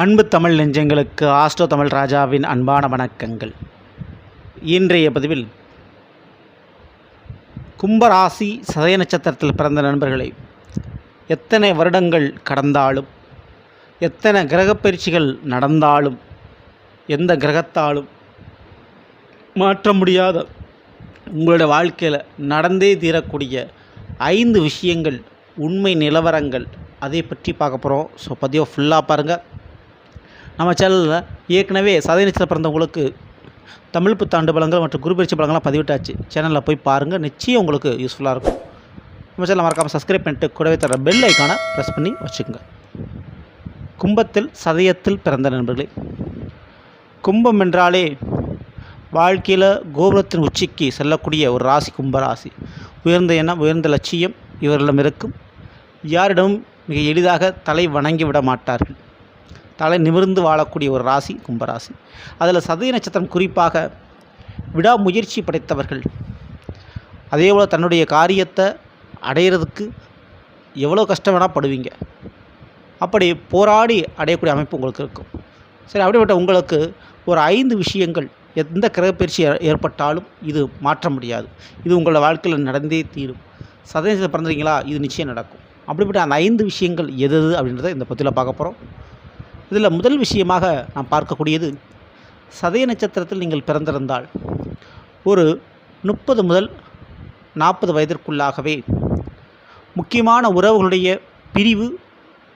அன்பு தமிழ் நெஞ்சங்களுக்கு ஆஸ்ட்ரோ தமிழ் ராஜாவின் அன்பான வணக்கங்கள். இன்றைய பதிவில் கும்பராசி சதய நட்சத்திரத்தில் பிறந்த நண்பர்களை எத்தனை வருடங்கள் கடந்தாலும் எத்தனை கிரகப்பயிற்சிகள் நடந்தாலும் எந்த கிரகத்தாலும் மாற்ற முடியாத உங்களுடைய வாழ்க்கையில் நடந்தே தீரக்கூடிய ஐந்து விஷயங்கள் உண்மை நிலவரங்கள் அதை பற்றி பார்க்க போகிறோம் ஸோ பதிவை ஃபுல்லாக பாருங்கள் நம்ம சேனலில் ஏற்கனவே சதய பிறந்தவங்களுக்கு தமிழ் புத்தாண்டு பலங்கள் மற்றும் குருபெரிச்சி பயிற்சி பலங்கள்லாம் பதிவிட்டாச்சு. சேனலில் போய் பாருங்கள் நிச்சயம் உங்களுக்கு யூஸ்ஃபுல்லாக இருக்கும். நம்ம சேனலை மறக்காமல் சப்ஸ்கிரைப் பண்ணிட்டு கூடவே தர பெல் ஐக்கானை ப்ரெஸ் பண்ணி வச்சுக்கோங்க. கும்பத்தில் சதயத்தில் பிறந்த நண்பர்களே கும்பம் என்றாலே வாழ்க்கையில் கோபுரத்தின் உச்சிக்கு செல்லக்கூடிய ஒரு ராசி கும்ப ராசி. உயர்ந்த எண்ணம் உயர்ந்த லட்சியம் இவர்களிடம் இருக்கும். யாரிடமும் மிக எளிதாக தலை வணங்கி விட மாட்டார்கள். தலை நிமிர்ந்து வாழக்கூடிய ஒரு ராசி கும்பராசி. அதில் சதய நட்சத்திரம் குறிப்பாக விடாமுயற்சி படைத்தவர்கள். அதே போல் தன்னுடைய காரியத்தை அடையிறதுக்கு எவ்வளோ கஷ்டம் வேணால் படுவீங்க. அப்படி போராடி அடையக்கூடிய அமைப்பு உங்களுக்கு இருக்கும். சரி அப்படிப்பட்ட உங்களுக்கு ஒரு ஐந்து விஷயங்கள் எந்த கிரகப்பயிற்சி ஏற்பட்டாலும் இது மாற்ற முடியாது. இது உங்களோட வாழ்க்கையில் நடந்தே தீரும். சதவீதத்தில் பிறந்தீங்களா இது நிச்சயம் நடக்கும். அப்படிப்பட்ட அந்த ஐந்து விஷயங்கள் எது எது அப்படின்றத இந்த பற்றியில் பார்க்க போகிறோம் இதில் முதல் விஷயமாக நாம் பார்க்கக்கூடியது சதய நட்சத்திரத்தில் நீங்கள் பிறந்திருந்தால் ஒரு முப்பது முதல் நாற்பது வயதிற்குள்ளாகவே முக்கியமான உறவுகளுடைய பிரிவு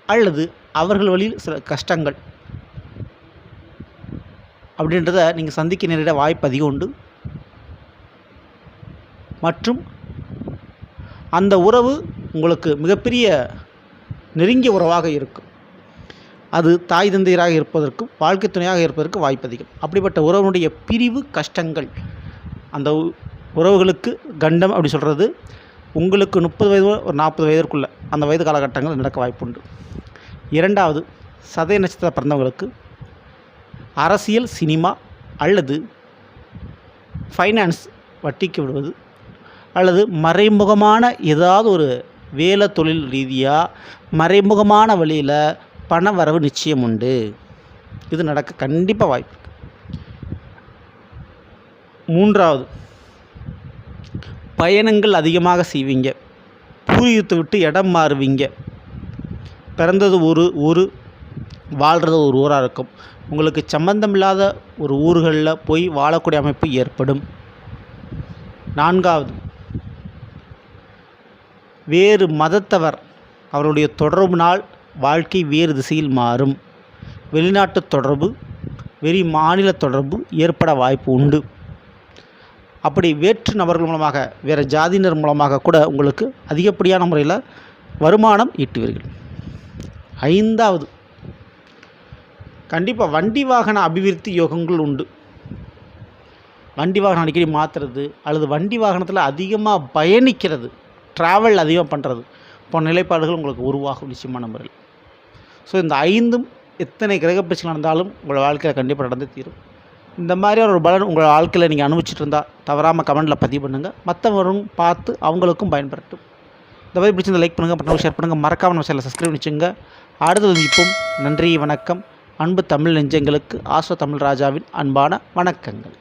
அல்லது அவர்கள் வழியில் சில கஷ்டங்கள் அப்படின்றத நீங்கள் சந்திக்க நேரிட வாய்ப்பு அதிகம் உண்டு. மற்றும் அந்த உறவு உங்களுக்கு மிகப்பெரிய நெருங்கிய உறவாக இருக்கும். அது தாய் தந்தையராக இருப்பதற்கும் வாழ்க்கை துணையாக இருப்பதற்கு வாய்ப்பு அதிகம். அப்படிப்பட்ட உறவினுடைய பிரிவு கஷ்டங்கள். அந்த உறவுகளுக்கு கண்டம் அப்படி சொல்கிறது உங்களுக்கு முப்பது வயது ஒரு நாற்பது வயதிற்குள்ளே அந்த வயது காலகட்டங்கள் நடக்க வாய்ப்புண்டு. இரண்டாவது சதய நட்சத்திர பிறந்தவங்களுக்கு அரசியல் சினிமா அல்லது ஃபைனான்ஸ் வட்டிக்கு விடுவது அல்லது மறைமுகமான ஏதாவது ஒரு வேலை தொழில் ரீதியாக மறைமுகமான வழியில் பண வரவு நிச்சயம் உண்டு. இது நடக்க கண்டிப்பாக வாய்ப்பு மூன்றாவது பயணங்கள் அதிகமாக செய்வீங்க. பூரியத்தை விட்டு இடம் மாறுவீங்க. பிறந்தது ஒரு ஊர் வாழ்கிறது ஒரு ஊராக இருக்கும். உங்களுக்கு சம்பந்தமில்லாத ஒரு ஊர்களில் போய் வாழக்கூடிய அமைப்பு ஏற்படும். நான்காவது வேறு மதத்தவர் அவருடைய தொடர்பினால் வாழ்க்கை வேறு திசையில் மாறும். வெளிநாட்டு தொடர்பு வெளி மாநில தொடர்பு ஏற்பட வாய்ப்பு உண்டு. அப்படி வேற்று நபர்கள் மூலமாக வேறு ஜாதியினர் மூலமாக கூட உங்களுக்கு அதிகப்படியான முறையில் வருமானம் ஈட்டுவீர்கள். ஐந்தாவது கண்டிப்பாக வண்டி வாகன அபிவிருத்தி யோகங்கள் உண்டு. வண்டி வாகனம் அடிக்கடி மாற்றுறது அல்லது வண்டி வாகனத்தில் அதிகமாக பயணிக்கிறது ட்ராவல் அதிகமாக பண்ணுறது போன்ற நிலைப்பாடுகள் உங்களுக்கு உருவாகும் நிச்சயமான முறையில். ஸோ இந்த ஐந்தும் எத்தனை கிரக பிரச்சனை நடந்தாலும் உங்கள் வாழ்க்கையில் கண்டிப்பாக நடந்து தீரும். இந்த மாதிரியான ஒரு பலன் உங்கள் வாழ்க்கையில் நீங்கள் அனுபவிச்சுட்டு இருந்தால் தவறாமல் கமெண்ட்டில் பதிவு பண்ணுங்கள் மற்றவரும் பார்த்து அவங்களுக்கும் பயன்படுத்தும். இந்த மாதிரி பிடிச்சிருந்த லைக் பண்ணுங்கள் மற்றவங்க ஷேர் பண்ணுங்கள் மறக்காம நம்ம சேனலை சப்ஸ்கிரைப் வச்சுங்க அடுத்தது இப்போ நன்றி வணக்கம். அன்பு தமிழ் நெஞ்சங்களுக்கு ஆசோ தமிழ் ராஜாவின் அன்பான வணக்கங்கள்.